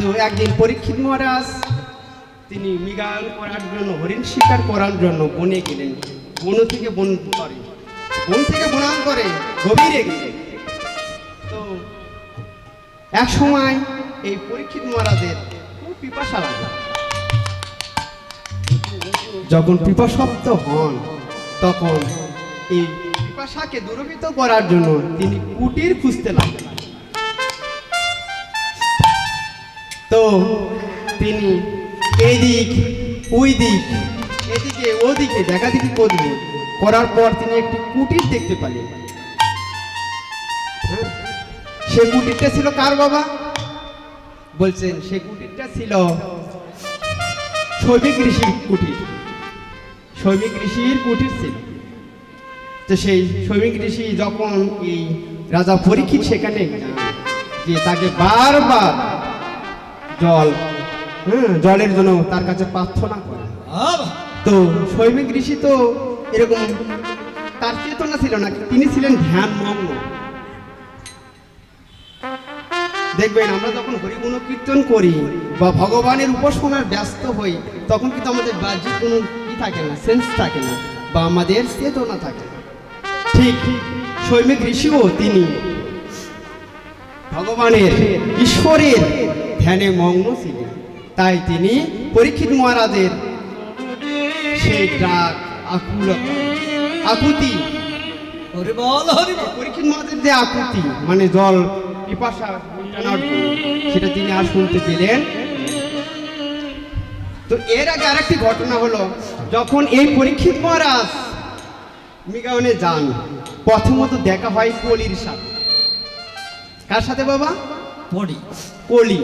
তো একদিন পরীক্ষিত মহারাজ, তিনি মৃগায়ন করার জন্য, হরিণ শিকার করার জন্য বনে গেলেন। বন থেকে বন করে বন থেকে বনান করে, গভীরে গেলেন। তো এক সময় এই পরীক্ষিত মহারাজের খুব পিপাসা লাগে যখন পিপাসপ্ত হন, তখন এই পিপাসাকে দূরীভূত করার জন্য তিনি কুটির খুঁজতে লাগলেন। তো তিনি এই দিক ওই দিক এদিকে, ওদিকে দেখা দেখি করলেন। করার পর তিনি একটি কুটির দেখতে পেলেন। হ্যাঁ? সে কুটিরটা ছিল কার বাবা? বলছেন, সে কুটিরটা ছিল শৈবিক ঋষির কুটির। শৈবিক ঋষির কুটির ছিল। তো সেই শৈবিক ঋষি যখন এই রাজা পরীক্ষিত সেখানে যে তাকে বারবার জল। হ্যাঁ জলের জন্য তার কাছে প্রার্থনা করে। তো শৈবিক ঋষি তো এরকম তার চেতনা ছিল না তিনি ছিলেন ধ্যান মগ্ন দেখবেন আমরা যখন হরিগুণ কীর্তন করি বা ভগবানের উপাসনার ব্যস্ত হই তখন কিন্তু আমাদের বাহ্যিক কোনো কি থাকে না সেন্স থাকে না বা আমাদের চেতনা থাকে না। ঠিক শৈমিক ঋষিও তিনি। ভগবানের ঈশ্বরের ধ্যানে মগ্ন ছিলেন। তাই তিনি পরীক্ষিত মহারাজের সেই ডাক আকুলতা আকুতি। পরীক্ষিত মহারাজের যে আকুতি মানে জল পিপাসা সেটা তিনি আর শুনতে পেলেন। তো এর আগে আরেকটি ঘটনা হলো, যখন এই পরীক্ষিত মহারাজ মিগাউনে যান, প্রথমত দেখা হয় কলির সাথে। কার সাথে বাবা? পড়ি কলি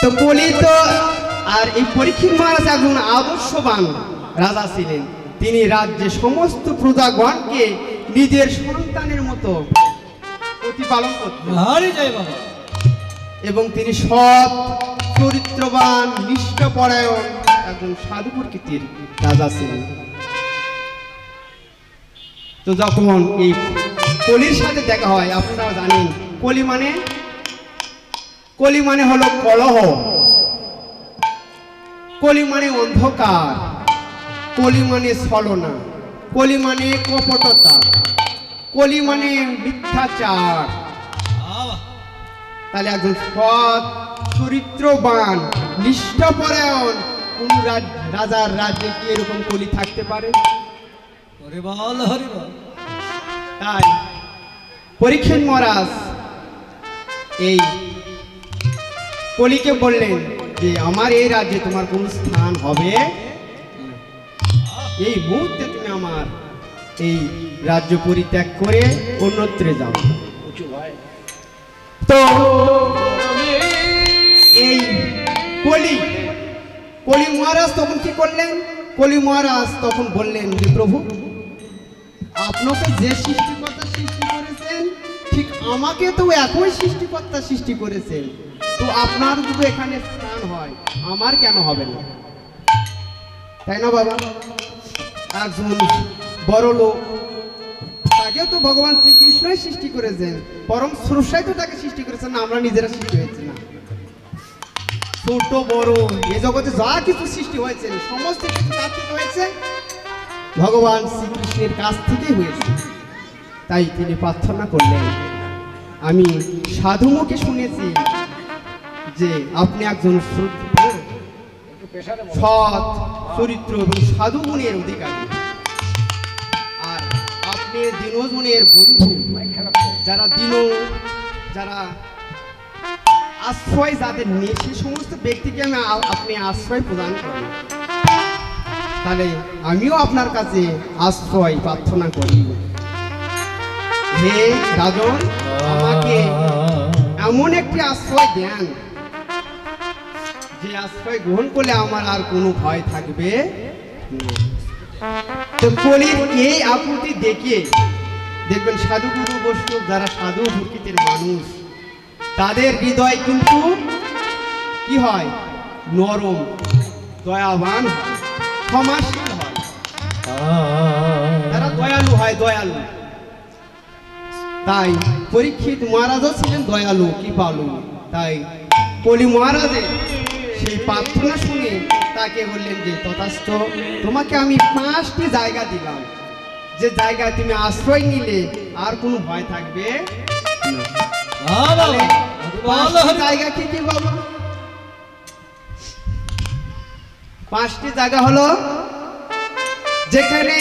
তো কলি তো আর এই পরীক্ষিত মহারাজ একজন আদর্শবান রাজা ছিলেন। তিনি রাজ্যে সমস্ত প্রজাগণকে নিজের সন্তানের মতো প্রতিপালন করতেন। এবং তিনি সৎ চরিত্রবান নিষ্ঠপরায়ণ একজন সাধু প্রকৃতির রাজা ছিলেন। তো যখন এই কলির সাথে দেখা হয় আপনারা জানেন। কলি মানে? কলি মানে হলো কলহ। কলি মানে অন্ধকার। কলি মানে ছলনা। কলি মানে কপটতা। কলি মানে মিথ্যাচার। তাহলে একজন সৎ চরিত্রবান নিষ্ঠাপরায়ণ কোন রাজ- রাজার রাজ্যে কি এরকম কলি থাকতে পারে? তাই পরীক্ষিত মহারাজ, এই কলিকে বললেন যে, আমার এই রাজ্যে তোমার কোন স্থান হবে? এই মুহূর্তে তুমি আমার এই রাজ্য পরিত্যাগ করে অন্যত্রে যাও। তো, এই কলি কলি মহারাজ তখন কি করলেন? কলি মহারাজ তখন বললেন যে, প্রভু, আপনাকে যে সৃষ্টিকর্তা সৃষ্টি আমাকে তো একই সৃষ্টিকর্তা সৃষ্টি করেছেন তো আপনার যদি এখানে স্থান হয়, আমার কেন হবে না? তাই না বাবা? একজন বড় লোক, তাকেও তো ভগবান শ্রীকৃষ্ণই সৃষ্টি করেছেন পরম স্রষ্টাই তো তাকে সৃষ্টি করেছেন, না, আমরা নিজেরা সৃষ্টি হয়েছি না। ছোট, বড়, এ জগতে যা কিছু সৃষ্টি হয়েছে, সমস্ত কিছু থেকে হয়েছে। ভগবান শ্রীকৃষ্ণের কাছ থেকেই হয়েছে। তাই তিনি প্রার্থনা করলেন। আমি সাধুমুখে শুনেছি যে আপনি একজন সৎ, চরিত্র এবং সাধু গুণের অধিকারী। আর আপনি দিনজনের বন্ধু, যারা দিন, যারা আশ্রয়, যাদের নিয়ে সে সমস্ত ব্যক্তিকে আমি আপনি আশ্রয় প্রদান করেন, তাহলে আমিও আপনার কাছে আশ্রয় প্রার্থনা করি। হে রাজন আমাকে এমন একটি আশ্রয় দেন যে আশ্রয় গ্রহণ করলে আমার আর কোনো ভয় থাকবে তো কলির এই আকুতি দেখে দেখবেন সাধুগুরু বৈষ্ণব যারা সাধু প্রকৃতির মানুষ, তাদের হৃদয় কিন্তু কি হয়? নরম, দয়াবান হয়, ক্ষমাশীল হয়। তারা দয়ালু হয়, দয়ালু। তাই পরীক্ষিত মহারাজও ছিলেন দয়ালু কৃপালু। তাই কলি মহারাজের সেই প্রার্থনা শুনে তাকে বললেন যে তথাস্থ তোমাকে আমি পাঁচটি জায়গা দিলাম। যে জায়গায় তুমি আশ্রয় নিলে আর কোনো ভয় থাকবে জায়গা কি কি বাবা পাঁচটি জায়গা হলো যেখানে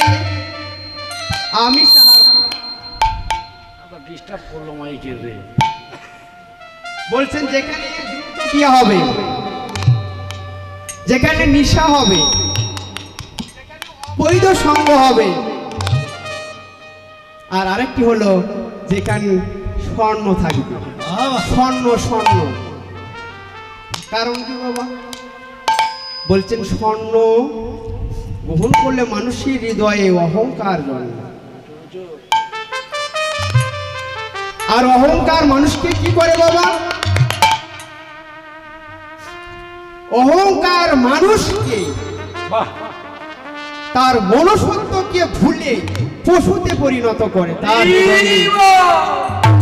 আমি ডিস্টার্ব করল মাইকের রে। বলছেন যেখানে কি হবে যেখানে নিশা হবে বৈধ সঙ্গ হবে। আর আরেকটি হলো যেখানে স্বর্ণ থাকবে। স্বর্ণ স্বর্ণ। কারণ কি বাবা? বলছেন স্বর্ণ গ্রহণ করলে মানুষের হৃদয়ে অহংকার জন্ম আর অহংকার মানুষকে কি করে বাবা? অহংকার মানুষকে তার মনসত্বকে ভুলে পশুতে পরিণত করে। তার হৃদয়ে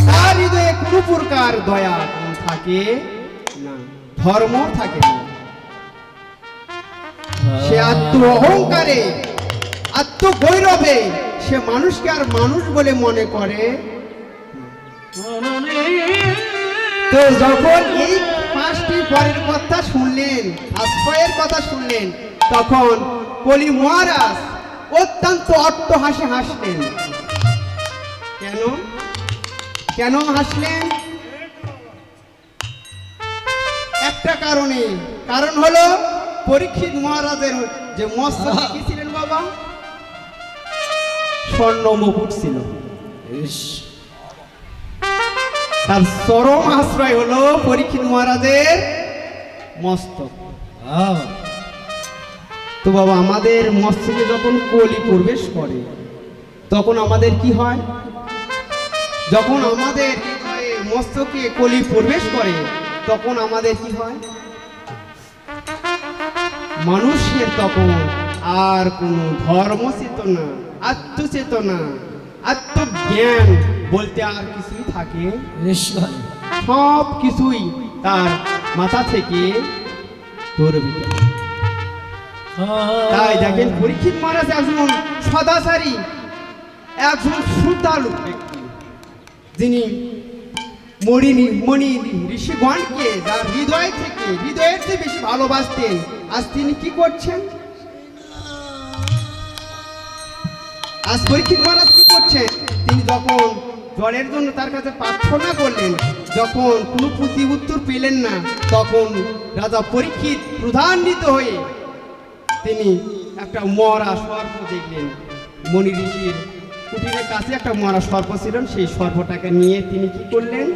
তার হৃদয়ে কোনো প্রকার দয়া থাকে না ধর্ম থাকে না। সে আত্ম অহংকারে আত্ম গৌরবে সে মানুষকে আর মানুষ বলে মনে করে তো যখন এই পাঁচটি পরের কথা শুনলেন আশ্রয়ের কথা শুনলেন তখন কলি মহারাজ অত্যন্ত অট্ট হাসি হাসলেন। কেন? কেন হাসলেন? একটা কারণে। কারণ হলো পরীক্ষিত মহারাজের যে কি ছিলেন বাবা? স্বর্ণ মুকুট ছিল। তার চরম আশ্রয় হলো পরীক্ষিত মহারাজের মস্তক। তো বাবা, আমাদের মস্তকে যখন কলি প্রবেশ করে, তখন আমাদের কি হয়? যখন আমাদের মস্তকে কলি প্রবেশ করে, তখন আমাদের কি হয়? মানুষের তখন আর কোনো ধর্ম চেতনা আত্মচেতনা, আত্মজ্ঞান বলতে আর কিছুই থাকে। সব কিছুই তার মাথা থেকে তাই দেখেন পরীক্ষিত মহারাজ একজন সদাচারী একজন ব্যক্তি। যিনি মণি মণি ঋষিগণকে যার হৃদয় থেকে হৃদয়ের চেয়ে বেশি ভালোবাসতেন আজ তিনি কি করছেন? আজ পরীক্ষিত মহারাজ কি করছেন? তিনি যখন জলের জন্য তার কাছে প্রার্থনা করলেন। যখন কোনো প্রতি উত্তর পেলেন না তখন রাজা পরীক্ষিত প্রধান্বিত হয়ে তিনি একটা মরা সর্প দেখলেন। মণি ঋষির কুটিরের কাছে একটা মরা সর্প ছিলেন সেই সর্পটাকে নিয়ে তিনি কি করলেন?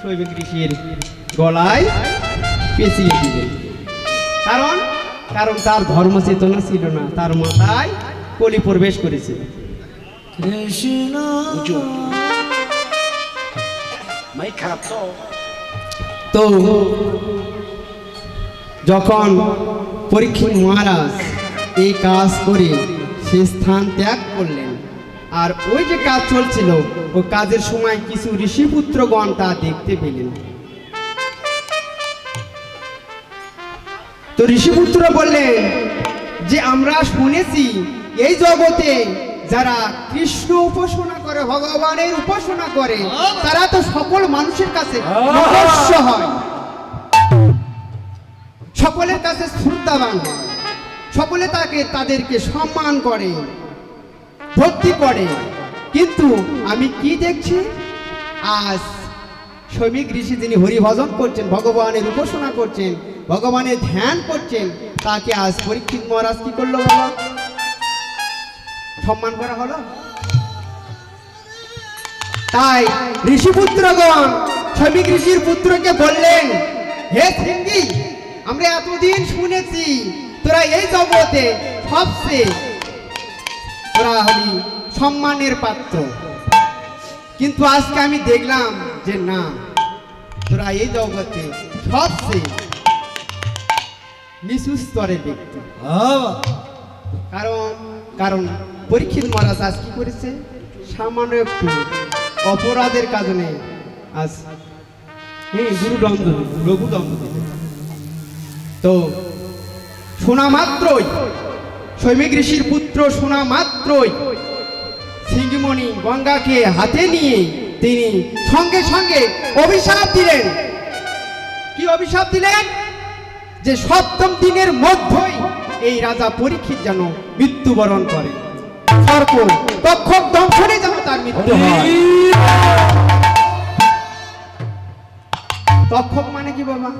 শৈবিক ঋষির গলায় পেঁচিয়ে দিলেন। কারণ কারণ তার ধর্ম চেতনা ছিল না তার মাথায় কলি প্রবেশ করেছে। কৃষ্ণ তো যখন পরীক্ষিত মহারাজ এই কাজ করে সে স্থান ত্যাগ করলেন, আর ওই যে কাজ চলছিল, ওই কাজের সময় কিছু ঋষিপুত্রগণ তা দেখতে পেলেন। তো ঋষিপুত্র বললেন, যে আমরা শুনেছি এই জগতে যারা কৃষ্ণ উপাসনা করে ভগবানের উপাসনা করে তারা তো সকল মানুষের কাছে হয়। সকলের কাছে শ্রদ্ধাবান সকলে তাকে তাদেরকে সম্মান করে ভক্তি করে। কিন্তু আমি কি দেখছি? আজ শ্রমিক ঋষি যিনি হরিভজন করছেন ভগবানের উপাসনা করছেন ভগবানের ধ্যান করছেন তাকে আজ পরীক্ষিত মহারাজ কি করল বাবা সম্মান করা হলো? তাই ঋষিপুত্রগণ শ্রমিক ঋষির পুত্রকে বললেন হে সিঙ্গি আমরা এতদিন শুনেছি তোরা এই জগতে সবচেয়ে তোরা হলি সম্মানের পাত্র। কিন্তু আজকে আমি দেখলাম যে না তোরা এই জগতে সবচেয়ে নিচু স্তরের ব্যক্তি। কারণ কারণ পরীক্ষিত মহারাজ আজ কি করেছে? সামান্য একটু অপরাধের কারণে আজ হ্যাঁ লঘু দণ্ড দিত তো শোনা মাত্রই সৈমিক ঋষির পুত্র শোনা মাত্রই সিংহমণি গঙ্গাকে হাতে নিয়ে তিনি সঙ্গে সঙ্গে অভিশাপ দিলেন। কি অভিশাপ দিলেন? যে সপ্তম দিনের মধ্যেই এই রাজা পরীক্ষিত যেন মৃত্যুবরণ করে সর্প তক্ষক দংশনে যেন তার মৃত্যু হয়। তক্ষক মানে কি বাবা?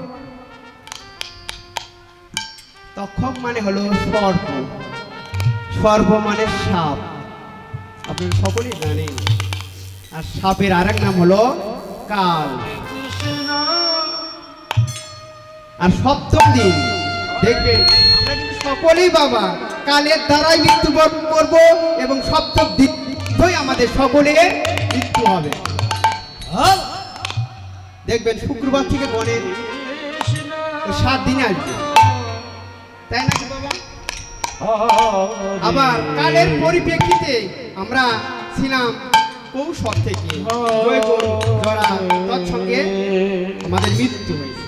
তক্ষক মানে হলো সর্প। সর্প মানে সাপ। আপনি সকলেই জানেন। আর সাপের আরেক নাম হলো কাল। আর সপ্তম দিন দেখবেন আমরা কিন্তু সকলেই বাবা কালের দ্বারাই মৃত্যুবরণ করব এবং সপ্তম দিনই আমাদের সকলে মৃত্যু হবে। দেখবেন শুক্রবার থেকে ওই সাত দিনে আসবে। তাই না আবার কালের পরিপ্রেক্ষিতে আমরা ছিলাম কৌশল থেকে। আমাদের মৃত্যু হয়েছে।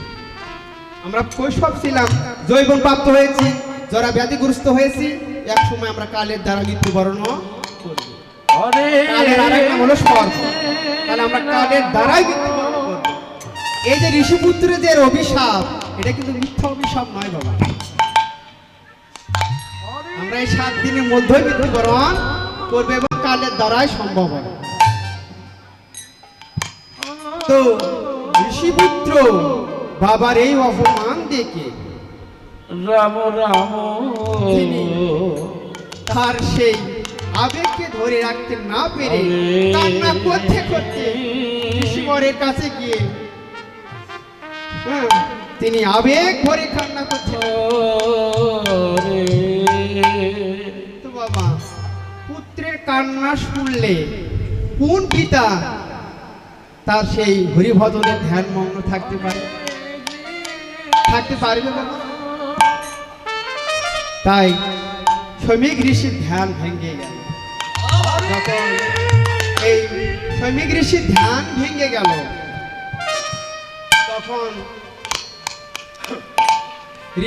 আমরা কৈশব ছিলাম জৈবন প্রাপ্ত হয়েছি। যারা ব্যাধিগ্রস্ত হয়েছি এক সময় আমরা কালের দ্বারা মৃত্যুবরণও করব কালের আরেক নাম হলো সর্প তাহলে আমরা কালের দ্বারাই মৃত্যুবরণ করব। এই যে ঋষিপুত্রের যে অভিশাপ এটা কিন্তু মিথ্যা অভিশাপ নয় বাবা। আমরা এই সাত দিনের মধ্যেই মৃত্যুবরণ করবে এবং কালের দ্বারাই সম্ভব হবে। তো ঋষিপুত্র বাবার এই অপমান দেখে রাম রাম। তার সেই আবেগকে ধরে রাখতে না পেরে কান্না করতে করতে ঋষিবরের কাছে গিয়ে হ্যাঁ, তিনি আবেগ ভরে কান্না করতে তো বাবা পুত্রের কান্না শুনলে কোন পিতা তার সেই হরিভজনের ধ্যান মগ্ন থাকতে পারে? থাকতে পারবে বাবা? তাই শ্রমিক ঋষির ধ্যান ভেঙে গেল। এই শ্রমিক ঋষির ধ্যান ভেঙে গেল। তখন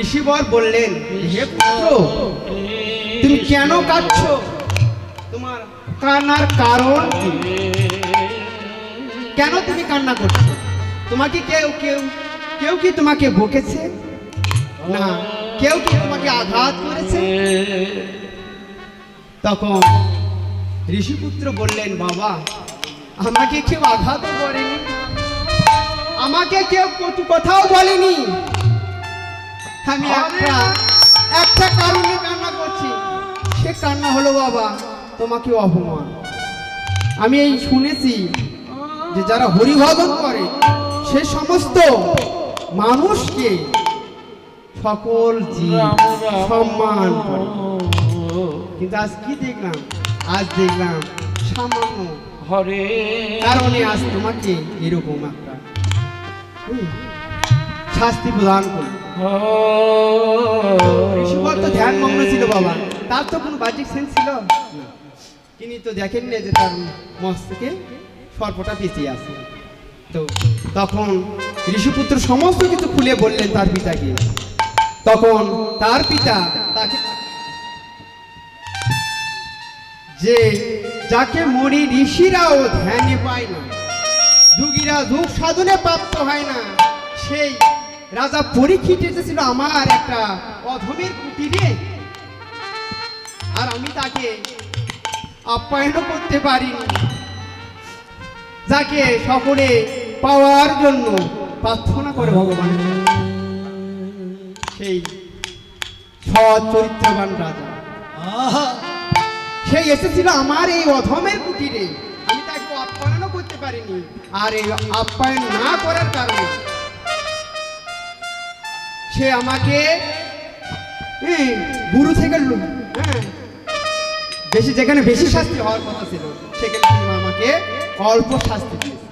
ঋষিবর বললেন, হে পুত্র, তুমি কেন কাঁদছো? তোমার কান্নার কারণ কেন তুমি কান্না করছ? তোমাকে কেউ কেউ কেউ কি তোমাকে বকেছে? না কেউ কি তোমাকে আঘাত করেছে? তখন ঋষিপুত্র বললেন বাবা আমাকে কেউ আঘাতও করেনি। আমাকে কেউ কটু কথাও বলেনি। আমি একটা একটা কারণে কান্না করছি। সে কান্না হলো বাবা তোমাকে অপমান। আমি এই শুনেছি যে যারা হরিভজন করে সে সমস্ত মানুষকে সকল সম্মান করে। কিন্তু আজ কি দেখলাম? আজ দেখলাম সামান্য। হরে কারণে আজ তোমাকে এরকম একটা শাস্তি প্রদান করল ঋষিবর তো ধ্যান মগ্ন ছিল বাবা। তার তো কোনো বাহ্যিক সেন্স ছিল? তিনি তো দেখেন না যে তার মস্তকে সর্পটা পেঁচিয়ে আছে। তো তখন ঋষিপুত্র সমস্ত কিছু খুলে বললেন তার পিতাকে। তখন তার পিতা তাকে যে যাকে মরি ঋষিরাও ধ্যানে পায় না, যুগীরা যুগ সাধনে প্রাপ্ত হয় না, সেই রাজা পরীক্ষিত এসেছিল আমার একটা অধমের কুটিরে আর আমি তাকে আপ্যায়নও করতে পারিনি যাকে সকলে পাওয়ার জন্য প্রার্থনা করে ভগবানের কাছে। সেই সৎ চরিত্রবান রাজা। আহা! সেই এসেছিল আমার এই অধমের কুটিরে। আমি তাকে আপ্যায়নও করতে পারিনি। আর এই আপ্যায়ন না করার কারণে সে আমাকে গুরু থেকে হ্যাঁ বেশি যেখানে বেশি শাস্তি হওয়ার কথা ছিল সেখানে তিনি আমাকে অল্প শাস্তি দিয়েছে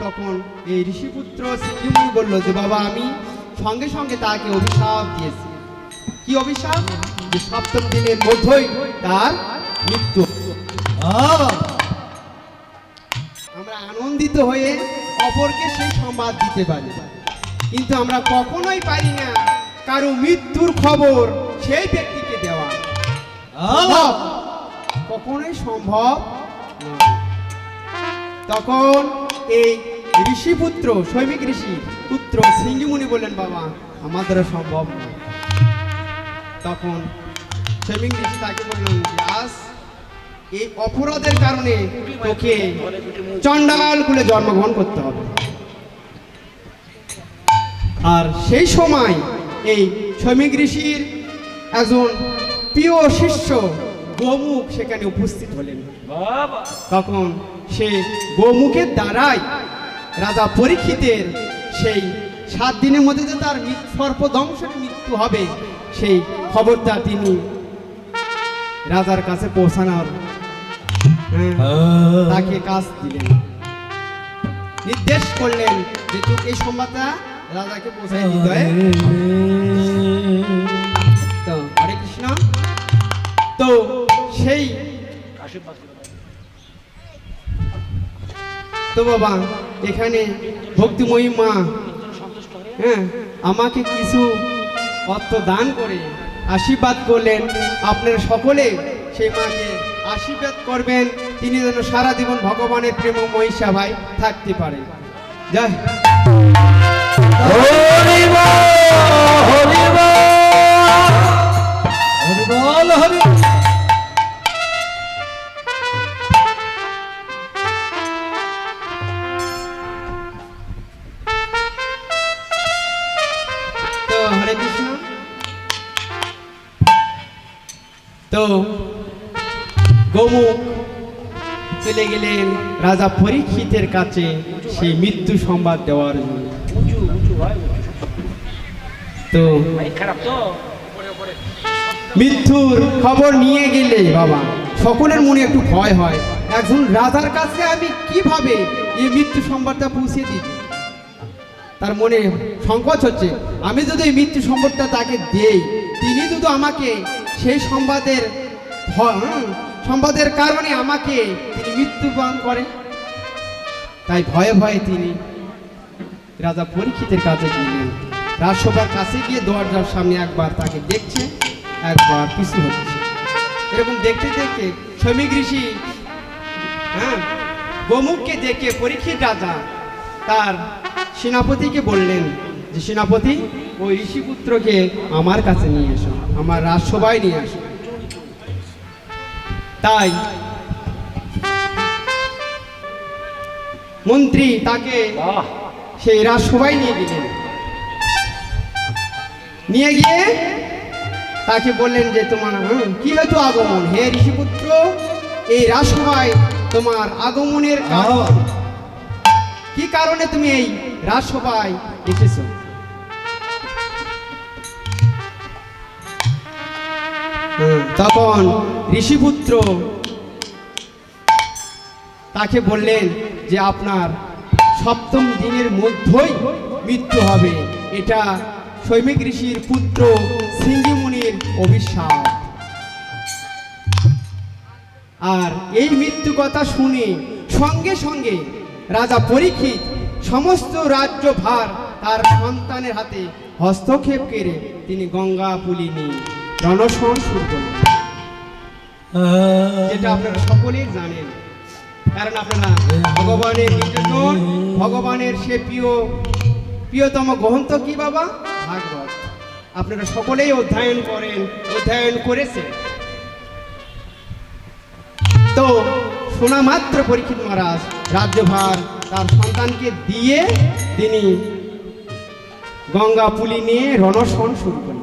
তখন এই ঋষিপুত্র সিদ্ধিমুনি বলল যে বাবা আমি সঙ্গে সঙ্গে তাকে অভিশাপ দিয়েছি। কি অভিশাপ? যে সপ্তম দিনের মধ্যেই তার মৃত্যু। আমরা আনন্দিত হয়ে অপরকে সেই সংবাদ দিতে পারি। কিন্তু আমরা কখনোই পারি না কারও মৃত্যুর খবর সেই ব্যক্তিকে দেওয়া। কখনোই সম্ভব তখন এই ঋষিপুত্র সৈমিক ঋষি পুত্র সিঙ্গিমুনি বললেন বাবা আমাদের সম্ভব নয় তখন সৈমিক ঋষি তাকে বললেন আজ এই অপরাধের কারণে তোকে চণ্ডাল কুলে জন্মগ্রহণ করতে হবে। আর সেই সময় এই সৈমিক ঋষির একজন প্রিয় শিষ্য গোমুখ সেখানে উপস্থিত হলেন। বাবা। তখন সে গোমুখের দ্বারাই রাজা পরীক্ষিতের সেই সাত দিনের মধ্যে যে তার মৃত্যু সর্পদংশের মৃত্যু হবে সেই খবরটা তিনি রাজার কাছে পৌঁছানোর হ্যাঁ, তাকে কাজ দিলেন। নির্দেশ করলেন যে তুই এই সংবাদটা রাজাকে পৌঁছাই দিতে হয় তো হরে কৃষ্ণ। তো সেই তো বাবা এখানে ভক্তিময়ী মা হ্যাঁ আমাকে কিছু অর্থ দান করে আশীর্বাদ করলেন। আপনারা সকলে সেই মাকে আশীর্বাদ করবেন। তিনি যেন সারা জীবন ভগবানের প্রেম প্রেমময়ী সেবায় থাকতে পারেন জয় চলে গেলেন রাজা পরীক্ষিতের কাছে সেই মৃত্যু সংবাদ দেওয়ার জন্য। তো মৃত্যুর খবর নিয়ে গেলে বাবা, সকলের মনে একটু ভয় হয়। একজন রাজার কাছে আমি কীভাবে এই মৃত্যু সংবাদটা পৌঁছে দিই? তার মনে সংকোচ হচ্ছে, আমি যদি এই মৃত্যু সংবাদটা তাকে দেই, তিনি যদি আমাকে সেই সংবাদের সংবাদের কারণে আমাকে তিনি মৃত্যুবরণ করেন। তাই ভয়ে ভয়ে তিনি রাজা পরীক্ষিতের কাছে গেলেন রাজসভার কাছে গিয়ে দরজার সামনে একবার তাকে দেখছে, একবার পিছু হচ্ছে। এরকম দেখতে দেখতে শ্রমিক ঋষি হ্যাঁ গোমুখকে দেখে পরীক্ষিত রাজা তার সেনাপতিকে বললেন যে, সেনাপতি, ওই ঋষিপুত্রকে আমার কাছে নিয়ে এসো, আমার রাজসভায় নিয়ে আসো। তাই মন্ত্রী তাকে সেই রাজসভায় নিয়ে গেলেন। নিয়ে গিয়ে তাকে বললেন যে তোমার কি হয়তো আগমন? হে ঋষিপুত্র এই রাজসভায় তোমার আগমনের কারণ কি কারণে তুমি এই রাজসভায় এসেছ? তখন ঋষিপুত্র তাকে বললেন যে আপনার সপ্তম দিনের মধ্যেই মৃত্যু হবে। এটা সৈমিক ঋষির পুত্র সিঙ্গিমুনির অভিশাপ। আর এই মৃত্যু কথা শুনে সঙ্গে সঙ্গে রাজা পরীক্ষিত সমস্ত রাজ্য ভার তার সন্তানের হাতে হস্তক্ষেপ করে তিনি গঙ্গা পুলিনি রণসন শুরু যেটা আপনারা সকলেই জানেন। কারণ আপনারা ভগবানের ভগবানের সে প্রিয়, প্রিয়তম গ্রন্থ কি বাবা? ভাগবত। আপনারা সকলেই অধ্যয়ন করেন, অধ্যয়ন করেছেন। তো শোনা মাত্র পরীক্ষিত মহারাজ, রাজ্যভার তার সন্তানকে দিয়ে তিনি গঙ্গা পুলি নিয়ে রণসন শুরু করলেন